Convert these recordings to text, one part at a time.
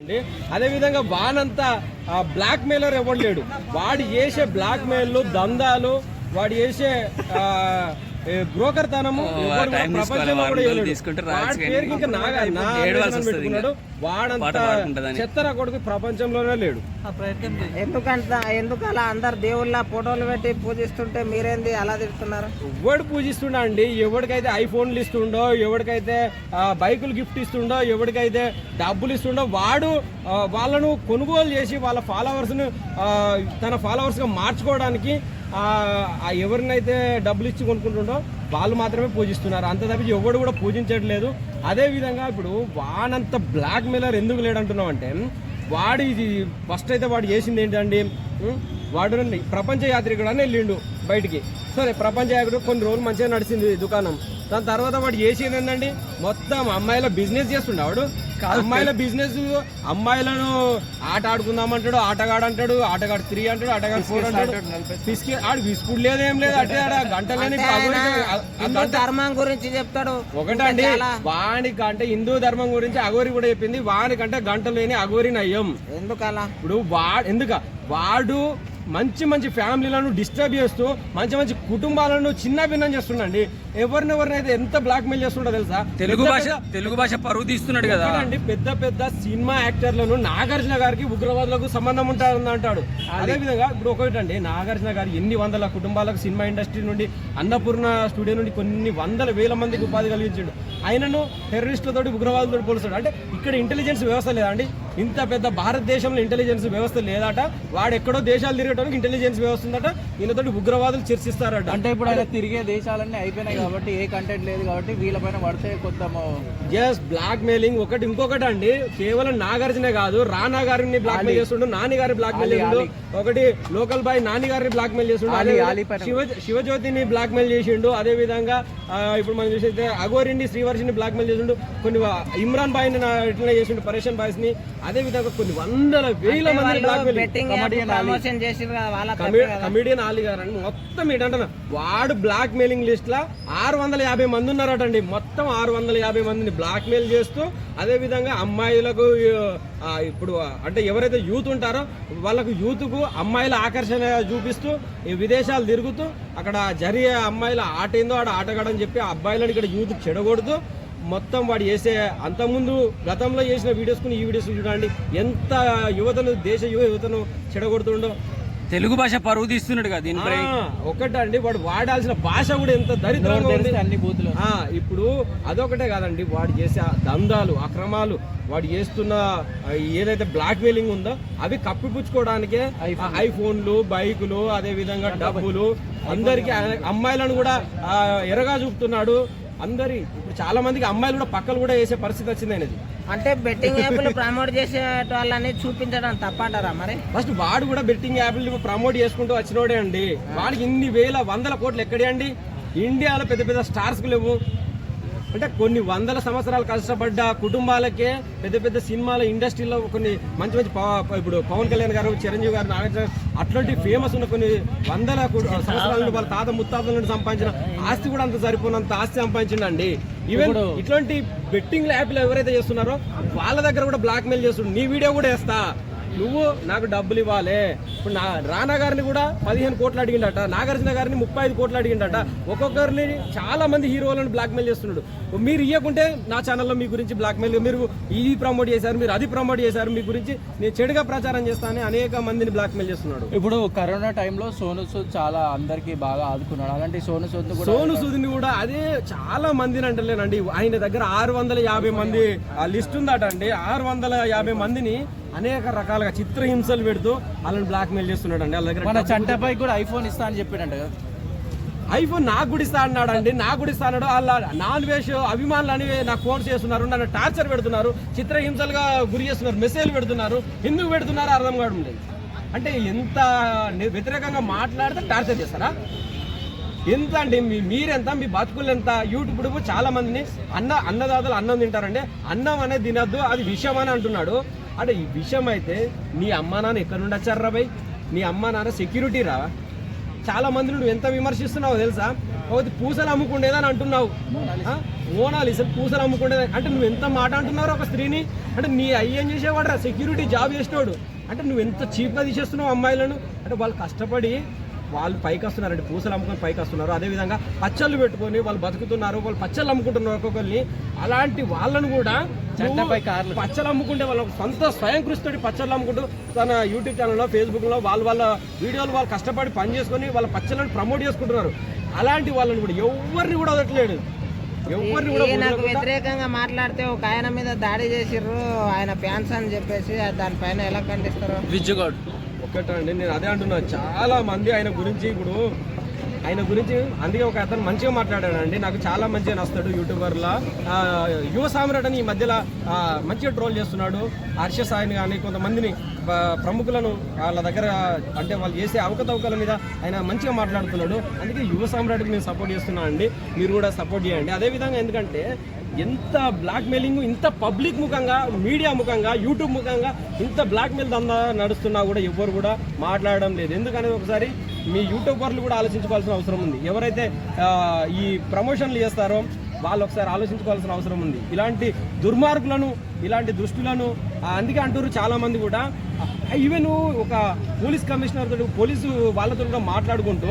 అండి అదేవిధంగా వానంతా black mailer ఎవడు లేడు. వాడు చేసే బ్లాక్ మెయిల్ దందాలు వాడు చేసే బ్రోకర్ తనము ప్రపంచంలో కూడా వాడి పేరుకి ఇంకా నాగా పెట్టుకున్నాడు. పాట వాడంతా. చెత్తర కొడుకు ప్రపంచంలోనే లేడు. ఎందుకంత ఎందుకు అలా అందరు దేవుళ్ళ ఫోటోలు పెట్టి పూజిస్తుంటే మీరేంది అలా తిడుతున్నారు? ఎవడు పూజిస్తుండ అండి? ఎవరికైతే ఐఫోన్లు ఇస్తుండో ఎవరికైతే ఆ, బైకులు గిఫ్ట్ ఇస్తుండో ఎవరికైతే డబ్బులు ఇస్తుండో వాడు వాళ్ళను కొనుగోలు చేసి వాళ్ళ ఫాలోవర్స్ను తన ఫాలోవర్స్గా మార్చుకోవడానికి ఎవరినైతే డబ్బులు ఇచ్చి కొనుక్కుంటుండో వాళ్ళు మాత్రమే పూజిస్తున్నారు. అంత తప్పించి ఎవడు కూడా పూజించట్లేదు. అదే విధంగా ఇప్పుడు వానంత బ్లాక్ మెయిలర్ ఎందుకు లేడంటున్నాం అంటే వాడి ఇది ఫస్ట్ అయితే వాడు చేసింది ఏంటండి? వాడు ప్రపంచ యాత్రికుడు అని వెళ్ళిండు. బయటికి. సరే ప్రపంచ యాత్రికుడు కొన్ని రోజులు మంచిగా నడిచింది దుకాణం. దాని తర్వాత వాడు చేసింది ఏంటండి మొత్తం అమ్మాయిల బిజినెస్ చేస్తుండే వాడు అమ్మాయిల బిజినెస్ అమ్మాయిలను ఆట ఆడుకుందామంటాడు ఆటగాడు అంటాడు ఆటగాడు త్రీ అంటాడు ఆటగాడు ఫోర్ అంటాడు. పిసికి ఆడు విసుకుడు లేదు ఏం లేదు ఆడ గంటలేని ధర్మం గురించి చెప్తాడు. ఒకటండి. వానికి అంటే హిందూ ధర్మం గురించి అఘోరి కూడా చెప్పింది వానికంటే గంట లేని అఘోరి నయ్యం ఎందుకు అలా ఇప్పుడు వాడు ఎందుక? వాడు మంచి మంచి ఫ్యామిలీలను డిస్టర్బ్ చేస్తూ మంచి మంచి కుటుంబాలను చిన్న భిన్నం చేస్తుండండి. ఎవరినెవరినైతే ఎంత బ్లాక్ మెయిల్ చేస్తుండో తెలుసా? తెలుగు భాష తెలుగు భాష పరువు తీస్తున్నాడు కదా. అండి పెద్ద పెద్ద సినిమా యాక్టర్లను నాగార్జున గారికి ఉగ్రవాదులకు సంబంధం ఉంటుంది అంటాడు. అదే విధంగా ఇప్పుడు ఒకటి అండి నాగార్జున గారు ఎన్ని వందల కుటుంబాలకు సినిమా ఇండస్ట్రీ నుండి అన్నపూర్ణ స్టూడియో నుండి కొన్ని వందల వేల మందికి ఉపాధి కలిగించాడు. ఆయనను టెర్రరిస్టులతోటి ఉగ్రవాదులతో పోలుస్తాడు. అంటే ఇక్కడ ఇంటెలిజెన్స్ వ్యవస్థ లేదా అండి? ఇంత పెద్ద భారతదేశంలో ఇంటెలిజెన్స్ వ్యవస్థ లేదట. వాడు ఎక్కడో దేశాలు తిరగడానికి ఇంటెలిజెన్స్ వ్యవస్థ ఉందట. ఈయనతోటి ఉగ్రవాదులు చర్చిస్తారట. అంటే ఇప్పుడు ఆయన తిరిగే దేశాలన్నీ అయిపోయినాయి కాబట్టి ఏ కంటెంట్ లేదు కాబట్టి వీళ్ళపైన పడితే కొంత జస్ట్ బ్లాక్ మెయిలింగ్ ఒకటి ఇంకొకటి అండి. కేవలం నాగార్జునే కాదు రానా గారిని బ్లాక్ మెయిల్ చేస్తుండు నాని గారి బ్లాక్ మెయిల్ చేసిండు ఒకటి లోకల్ బాయ్ నాని గారిని బ్లాక్ మెయిల్ చేస్తుండు శివ శివజ్యోతిని బ్లాక్ మెయిల్ చేసిండు. అదే విధంగా ఇప్పుడు మనం చూసైతే అఘోరిని శ్రీవర్షిని బ్లాక్ మెయిల్ చేసిండు కొన్ని ఇమ్రాన్ బాయ్ని ఇట్లా చేసిండు పరేషన్ బాయ్స్ని అదే విధంగా కొన్ని వందల వేల మంది ప్రమోషన్ చేసి కమిడియన్ ఆలి మొత్తం ఏంటంటున్నా వాడు బ్లాక్ మెయిలింగ్ లిస్ట్ లా ఆరు వందల యాభై మంది ఉన్నారటండి. మొత్తం ఆరు వందల యాభై మందిని బ్లాక్ మెయిల్ చేస్తూ అదే విధంగా అమ్మాయిలకు ఇప్పుడు అంటే ఎవరైతే యూత్ ఉంటారో వాళ్ళకు యూత్కు అమ్మాయిల ఆకర్షణ చూపిస్తూ విదేశాలు తిరుగుతూ అక్కడ జరిగే అమ్మాయిల ఆట ఏందో ఆడ ఆటగాడని చెప్పి అబ్బాయిలను ఇక్కడ యూత్ చెడగొడుతూ మొత్తం వాడు చేసే అంతకుముందు గతంలో చేసిన వీడియోస్ ఈ వీడియోస్ చూడండి. ఎంత యువతను దేశ యువ యువతను చెడగొడుతుండో. తెలుగు భాష పరువు తీస్తున్నాడు కదా దీనిపై ఒకటండి వాడు వాడాల్సిన భాష కూడా ఎంత దరిద్రంగా ఉంది. అన్ని బూతులు ఆ, ఇప్పుడు అదొకటే కాదండి వాడు చేసే దందాలు అక్రమాలు వాడు చేస్తున్న ఏదైతే బ్లాక్ మెయిలింగ్ ఉందో అవి కప్పిపుచ్చుకోవడానికే ఐఫోన్లు. బైకులు అదే విధంగా డబ్బులు అందరికి అమ్మాయిలను కూడా ఎరగా చూపుతున్నాడు అందరి ఇప్పుడు చాలా మందికి అమ్మాయిలు కూడా పక్కలు కూడా వేసే పరిస్థితి వచ్చింది అంటే బెట్టింగ్ యాప్లు ప్రమోట్ చేసే వాళ్ళని చూపించడం తప్పంటారా మరి? ఫస్ట్ వాడు కూడా బెట్టింగ్ యాప్లు ప్రమోట్ చేసుకుంటూ వచ్చినోడే అండి. వాడికి ఇన్ని వేల వందల కోట్లు ఎక్కడే అండి? ఇండియాలో పెద్ద పెద్ద స్టార్స్ లేవు. అంటే కొన్ని వందల సంవత్సరాలు కష్టపడ్డ కుటుంబాలకే పెద్ద పెద్ద సినిమాల ఇండస్ట్రీలో కొన్ని మంచి మంచి ఇప్పుడు పవన్ కళ్యాణ్ గారు చిరంజీవి గారు నాగార్జున అట్లాంటి ఫేమస్ ఉన్న కొన్ని వందల సంవత్సరాల నుండి వాళ్ళ తాత ముత్తాతల నుండి సంపాదించిన ఆస్తి కూడా అంత సరిపోనంత ఆస్తి సంపాదించిండండి. ఈవెన్ ఇట్లాంటి బెట్టింగ్ యాప్లు ఎవరైతే చేస్తున్నారో వాళ్ళ దగ్గర కూడా బ్లాక్ మెయిల్ చేస్తుండ్రు నీ వీడియో కూడా వేస్తా. నువ్వు నాకు డబ్బులు ఇవ్వాలి. ఇప్పుడు నా రానా గారిని కూడా పదిహేను కోట్లు అడిగిండట నాగార్జున గారిని ముప్పై ఐదు కోట్లు అడిగిండట. ఒక్కొక్కరిని చాలా మంది హీరోలను బ్లాక్మెయిల్ చేస్తున్నాడు. మీరు ఇవ్వకుంటే నా ఛానల్లో మీ గురించి బ్లాక్మెయిల్ మీరు ఇది ప్రమోట్ చేశారు మీరు అది ప్రమోట్ చేశారు మీ గురించి నేను చెడుగా ప్రచారం చేస్తానని అనేక మందిని బ్లాక్మెయిల్ చేస్తున్నాడు. ఇప్పుడు కరోనా టైంలో సోను సూద్ చాలా అందరికి బాగా ఆదుకున్నాడు. అలాంటి సోను సూద్ కూడా సోను సూదిని కూడా అదే చాలా మందిని అంటలేనండి. ఆయన దగ్గర ఆరు వందల యాభై మంది ఆ లిస్ట్ ఉందట అండి ఆరు వందల యాభై మందిని అనేక రకాలుగా చిత్రహింసలు పెడుతూ వాళ్ళని బ్లాక్మెయిల్ చేస్తున్నాడు అండి వాళ్ళ దగ్గర మన చంటపై కూడా ఐఫోన్ ఇస్తా అని చెప్పాడంట కదా. ఐఫోన్ నాకు కూడా ఇస్తా అన్నాడు అండి నాకు కూడా ఇస్తా అన్నాడు. వాళ్ళ నాన్ వేష్ అభిమానులు అని నాకు ఫోన్ చేస్తున్నారు నన్ను టార్చర్ పెడుతున్నారు చిత్రహింసలుగా గురి చేస్తున్నారు మెసేజ్ పెడుతున్నారు ఎందుకు పెడుతున్నారు అర్థం కావడం లేదు. అంటే ఎంత వ్యతిరేకంగా మాట్లాడితే టార్చర్ చేస్తారా? ఎంత అండి మీ మీరెంత మీ బతుకులు ఎంత? యూట్యూబ్ చాలా మందిని అన్న అన్నదాతలు అన్నం తింటారండి. అన్నం అనేది తినద్దు అది విషం అని అంటున్నాడు. అంటే ఈ విషయం అయితే నీ అమ్మ నాన్న ఎక్కడి నుండి వచ్చారా బై నీ అమ్మ నాన్న సెక్యూరిటీ రా? చాలా మంది నువ్వు ఎంత విమర్శిస్తున్నావో తెలుసా? ఒకటి పూసలు అమ్ముకుండేదని అంటున్నావు. ఆ? మోనాలిసా పూసలు అమ్ముకుండేది అంటే నువ్వు ఎంత మాట అంటున్నావు ఒక స్త్రీని? అంటే నీ అయ్యి చేసేవాడు రా? సెక్యూరిటీ జాబ్ చేసినోడు. అంటే నువ్వు ఎంత చీప్గా తీసేస్తున్నావు అమ్మాయిలను? అంటే వాళ్ళు కష్టపడి వాళ్ళు పైకి వస్తున్నారండి. పూసలు అమ్ముకొని పైకి వస్తున్నారు. అదేవిధంగా పచ్చళ్ళు పెట్టుకొని వాళ్ళు బతుకుతున్నారు. వాళ్ళు పచ్చళ్ళు అమ్ముకుంటున్నారు ఒక్కొక్కరిని. అలాంటి వాళ్ళను కూడా కార్లు. పచ్చళ్ళు అమ్ముకుంటే వాళ్ళ సొంత స్వయం కృషితోటి పచ్చళ్ళు అమ్ముకుంటూ తన యూట్యూబ్ ఛానల్లో ఫేస్బుక్లో వాళ్ళ వాళ్ళ వీడియోలు వాళ్ళు కష్టపడి పని చేసుకొని వాళ్ళ పచ్చళ్ళని ప్రమోట్ చేసుకుంటున్నారు. అలాంటి వాళ్ళని కూడా ఎవరిని కూడా ఈయనకు వదలకుండా వ్యతిరేకంగా మాట్లాడితే ఒక ఆయన మీద దాడి చేసిర్రు ఆయన ఫ్యాన్స్ అని చెప్పేసి దానిపైన ఎలా ఖండిస్తారు? విజ్జుగాడు ఒక్కటండి నేను అదే అంటున్నా. చాలా మంది ఆయన గురించి ఇప్పుడు ఆయన గురించి అందుకే ఒక అతను మంచిగా మాట్లాడాడండి. నాకు చాలా మంచిగా నస్తాడు యూట్యూబర్లా. యువ సామ్రాట్ అని ఈ మధ్యలో మంచిగా ట్రోల్ చేస్తున్నాడు. హర్ష సాయిని కానీ కొంతమందిని ప్రముఖులను వాళ్ళ దగ్గర అంటే వాళ్ళు చేసే అవకతవకల మీద ఆయన మంచిగా మాట్లాడుతున్నాడు. అందుకే యువ సామ్రాట్కి నేను సపోర్ట్ చేస్తున్నాను అండి. మీరు కూడా సపోర్ట్ చేయండి. అదేవిధంగా ఎందుకంటే ఎంత బ్లాక్మెయిలింగ్ ఇంత పబ్లిక్ ముఖంగా మీడియా ముఖంగా యూట్యూబ్ ముఖంగా ఇంత బ్లాక్మెయిల్ దందా నడుస్తున్నా కూడా ఎవ్వరు కూడా మాట్లాడడం లేదు. ఎందుకనేది ఒకసారి మీ యూట్యూబర్లు కూడా ఆలోచించుకోవాల్సిన అవసరం ఉంది. ఎవరైతే ఈ ప్రమోషన్లు చేస్తారో వాళ్ళు ఒకసారి ఆలోచించుకోవాల్సిన అవసరం ఉంది. ఇలాంటి దుర్మార్గులను ఇలాంటి దృష్టులను అందుకే అంటారు చాలామంది కూడా. ఈవెన్ ఒక పోలీస్ కమిషనర్ తోటి పోలీసు వాళ్ళతో కూడా మాట్లాడుకుంటూ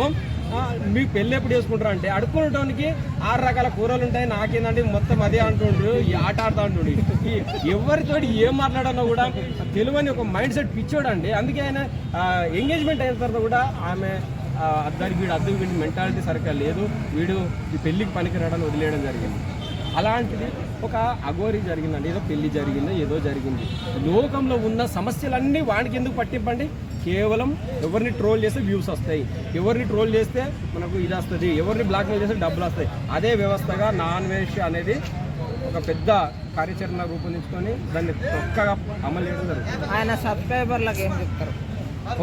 మీకు పెళ్ళి ఎప్పుడు చేసుకుంటారు అంటే అడుక్కోవడానికి ఆరు రకాల కూరలు ఉంటాయి. నాకేందంటే మొత్తం అదే అంటుండ్రు. ఈ ఆట ఆడుతూ అంటుండు. ఈ ఎవరితోటి ఏం మాట్లాడన్నా కూడా తెలివని ఒక మైండ్ సెట్ పిచ్చాడు అండి అందుకే ఆయన ఎంగేజ్మెంట్ అయిన తర్వాత కూడా ఆమె అద్దరికి వీడు అద్దరికి వీడి మెంటాలిటీ సరిగ్గా లేదు. వీడు ఈ పెళ్ళికి పనికిరాడని వదిలేయడం జరిగింది. అలాంటిది ఒక అఘోరి జరిగిందండి ఏదో పెళ్ళి జరిగింది ఏదో జరిగింది. లోకంలో ఉన్న సమస్యలన్నీ వాడికి ఎందుకు పట్టింపండి? కేవలం ఎవరిని ట్రోల్ చేస్తే వ్యూస్ వస్తాయి. ఎవరిని ట్రోల్ చేస్తే మనకు ఇది వస్తుంది. ఎవరిని బ్లాక్మెయిల్ చేస్తే డబ్బులు వస్తాయి. అదే వ్యవస్థగా నాన్ వెజ్ అనేది ఒక పెద్ద కార్యాచరణ రూపొందించుకొని దాన్ని చక్కగా అమలు చేయడం జరుగుతుంది. ఆయన సబ్స్క్రైబర్లకు ఏం చెప్తారు?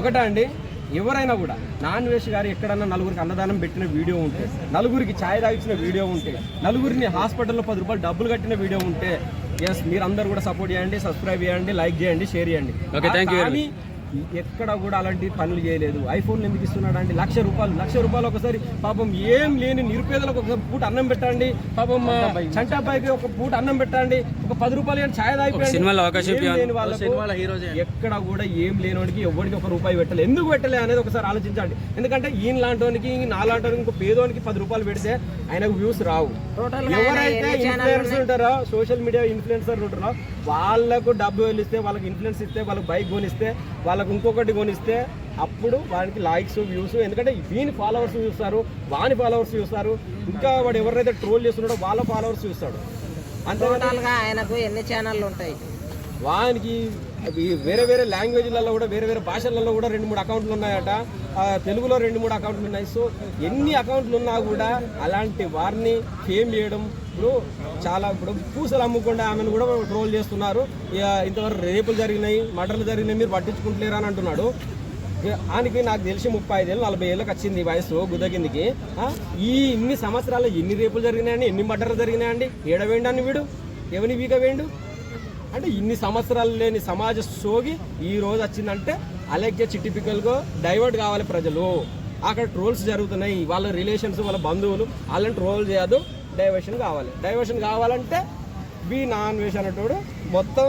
ఒకటా అండి ఎవరైనా కూడా నాన్ వెజ్ గారు ఎక్కడన్నా నలుగురికి అన్నదానం పెట్టిన వీడియో ఉంటే నలుగురికి ఛాయ్ తాగించిన వీడియో ఉంటే నలుగురిని హాస్పిటల్లో పది రూపాయలు డబ్బులు కట్టిన వీడియో ఉంటే ఎస్ మీరు అందరు కూడా సపోర్ట్ చేయండి సబ్స్క్రైబ్ చేయండి లైక్ చేయండి షేర్ చేయండి. You very కానీ ఎక్కడ కూడా అలాంటి పనులు చేయలేదు. ఐఫోన్ ఎందుకు ఇస్తున్నాడు అండి లక్ష రూపాయలు లక్ష రూపాయలు ఒకసారి పాపం ఏం లేని నిరుపేదలకు ఒక పూట అన్నం పెట్టండి. పాపం చంటాబాయికి ఒక పూట అన్నం పెట్టండి. ఒక పది రూపాయలు ఛాయ్ హీరో ఎక్కడ కూడా ఏం లేనోడికి ఎవరికి ఒక రూపాయి పెట్టలే. ఎందుకు పెట్టలే అనేది ఒకసారి ఆలోచించండి. ఎందుకంటే ఈయన లాంటోనికి నా లాంటోనికి ఇంకో పేదోనికి పది రూపాయలు పెడితే ఆయనకు వ్యూస్ రావు. ఎవరైతే ఎన్ని ఛానళ్ళు ఇన్ఫ్లుయెన్స్ ఉంటారో సోషల్ మీడియా ఇన్ఫ్లుయెన్సర్ ఉంటారో వాళ్ళకు డబ్బు ఇస్తే వాళ్ళకి ఇన్ఫ్లుయెన్స్ ఇస్తే వాళ్ళకి బైక్ కొనిస్తే వాళ్ళకు ఇంకొకటి కొనిస్తే అప్పుడు వానికి లైక్స్ వ్యూస్ ఎందుకంటే వీని ఫాలోవర్స్ చూస్తారు వాని ఫాలోవర్స్ చూస్తారు. ఇంకా వాడు ఎవరైతే ట్రోల్ చేస్తున్నాడో వాళ్ళ ఫాలోవర్స్ చూస్తాడు. అంతేగాని టోటల్గా ఆయనకు ఎన్ని ఛానళ్ళు ఉంటాయి? వానికి వేరే వేరే లాంగ్వేజ్లలో కూడా వేరే వేరే భాషలలో కూడా రెండు మూడు అకౌంట్లు ఉన్నాయట. తెలుగులో రెండు మూడు అకౌంట్లు ఉన్నాయి. సో ఎన్ని అకౌంట్లు ఉన్నా కూడా అలాంటి వారిని ఫేమ్ చేయడం ఇప్పుడు చాలా ఇప్పుడు పూసలు అమ్ముకుండా ఆమెను కూడా ట్రోల్ చేస్తున్నారు. ఇంతవరకు రేపులు జరిగినాయి మటన్లు జరిగినాయి మీరు పట్టించుకుంటలేరా అని అంటున్నాడు. ఆయనకి నాకు తెలిసి ముప్పై ఐదేళ్ళు నలభై ఏళ్ళకి వచ్చింది ఈ వయసు గుదగిందికి ఈ ఇన్ని సంవత్సరాలు ఎన్ని రేపులు జరిగినాయండి ఎన్ని మర్డర్లు జరిగినాయండి? ఏడవేయండి వీడు? ఎవని వీక వేండు అంటే ఇన్ని సంవత్సరాలు లేని సమాజ సోగి ఈ రోజు వచ్చిందంటే అలాగే చిట్టిపికల్గా డైవర్ట్ కావాలి ప్రజలు. అక్కడ ట్రోల్స్ జరుగుతున్నాయి. వాళ్ళ రిలేషన్స్ వాళ్ళ బంధువులు వాళ్ళని ట్రోల్ చేయదు డైవర్షన్ కావాలి. డైవర్షన్ కావాలంటే బి నాన్ వెజ్ అనేటోడు మొత్తం